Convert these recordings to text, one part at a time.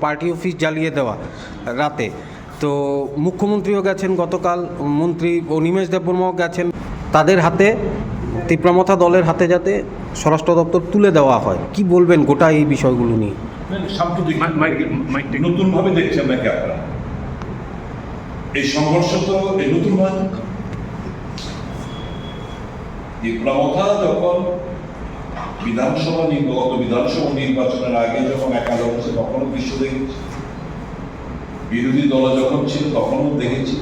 Party office জ্বালিয়ে দেওয়া রাতে। তো মুখ্যমন্ত্রীও গেছেন গতকাল মন্ত্রী ও অনিমেষ দেববর্মাও গেছেন। তাদের হাতে তীব্রমথা দলের হাতে যাতে স্বরাষ্ট্র দপ্তর তুলে দেওয়া হয়। কি বলবেন গোটা এই বিষয়গুলো নিয়ে? সাম্প্রতিক মাইক- মাইক- মাইক টেক- নতুন দেখছেন নাকি আপনারা। এই সংঘর্ষ তো এই নতুন যখন বিধানসভা নির্ব- গত বিধানসভা নির্বাচনের আগে যখন একাদশ হচ্ছে তখনও দৃশ্য দেখেছি। বিরোধী দল যখন ছিল, তখনও দেখেছি।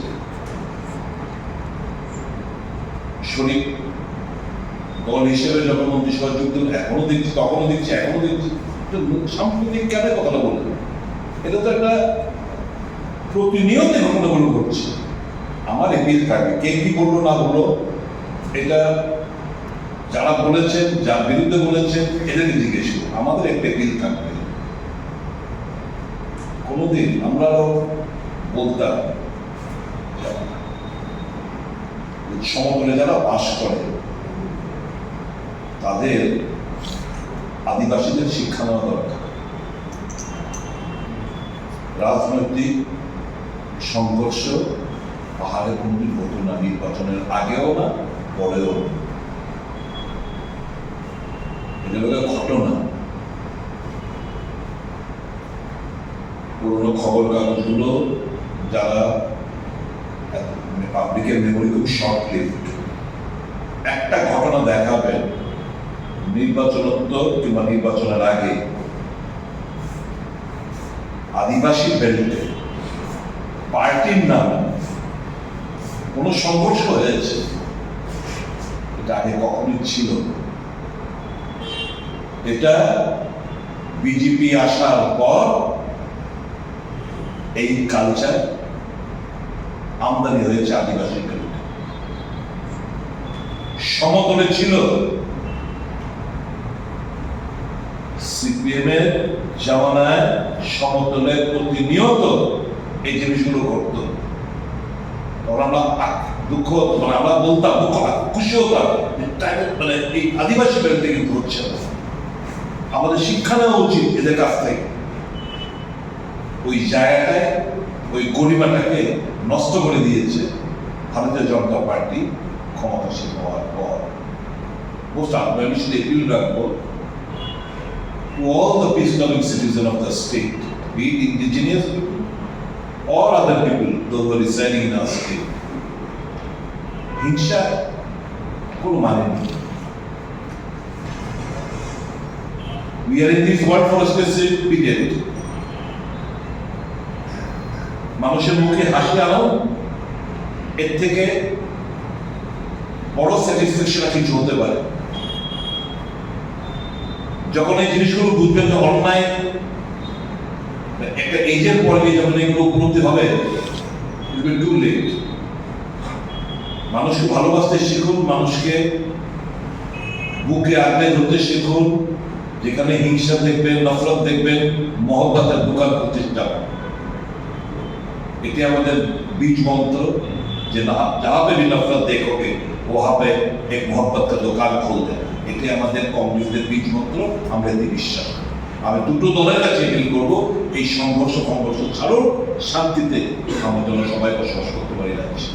শরীর দল হিসেবে যখন মন্ত্রিসভা যুক্ত এখনও দেখছি, তখনও দেখছি এখনও দেখছি। সাম্প্রতিক কেন কথাটা বললেন? এটা তো একটা প্রতিনিয়ত ঘটনাগুলো ঘটছে। আমার এপিল থাকবে। কে কি বলল না বলল, এটা যারা বলেছেন, যার বিরুদ্ধে বলেছেন, এদেরকে জিজ্ঞেস করুন। আমাদের একটা এপিল থাকবে। কোনোদিন আমরাও বলতাম সমতলে যারা বাস করে, তাদের আদিবাসীদের শিক্ষা নেওয়া দরকার। রাজনৈতিক সংঘর্ষ পাহাড়ে কোনদিন হতো না, নির্বাচনের আগেও না, পরেও না। এটা হলো ঘটনা। পুরোনো খবর কাগজগুলো যারা পাবলিকের মেমোরি খুব শর্ট লিভড একটা ঘটনা দেখাবেন নির্বাচনোত্তর কিংবা নির্বাচনের আগে। আদিবাসী বেল্টে পার্টির নামে কোনো সংঘর্ষ হয়েছে? এটা আগে কখনোই ছিল না। এটা বিজেপি আসার পর এই কালচার আমদানি হয়েছে আদিবাসী সমতলে ছিল সিপিএম এর জামানায় সমতলে প্রতিনিয়ত এই জিনিসগুলো তখন আমরা দুঃখ মানে আমরা বলতাম, দুঃখ খুশি হতাম মানে এই আদিবাসী বেলতে কিন্তু হচ্ছে না। আমাদের শিক্ষা নেওয়া উচিত এদের কাছ থেকে। ওই জায়গায় ওই গরিমাটাকে নষ্ট করে দিয়েছে ভারতীয় জনতা পার্টি ক্ষমতাসীন হওয়ার পর। মোস্ট রাখব all the peace of the state be it all other though where is state হিংসা কোনো মানে নেই। We are in this world for a specific period. মানুষের মুখে হাসি আনো, এর থেকে বড় স্যাটিসফ্যাকশন কিছু হতে পারে। যখন এই জিনিসগুলো বুঝবেন যে অন্যায়, একটা এজের পরে যখন এগুলো উপলব্ধি হবে মানুষকে ভালোবাসতে শিখুন, মানুষকে বুকে আগলে ধরতে শিখুন। যেখানে হিংসা দেখবেন, নফরত দেখবেন, মহব্বতের দোকান প্রতিষ্ঠা এটি আমাদের বীজ মন্ত্র যে না যাহা নফরত দেখবে ওহা পে এক মহব্বতের দোকান খুলবে। এটি আমাদের কংগ্রেসদের বীজ মন্ত্র, আমরা এতে বিশ্বাস আমি দুটো দলের কাছে এপিল করব, এই সংঘর্ষ সংঘর্ষ ছাড়ো শান্তিতে আমরা যেন সবাই বসবাস করতে পারি রাখছি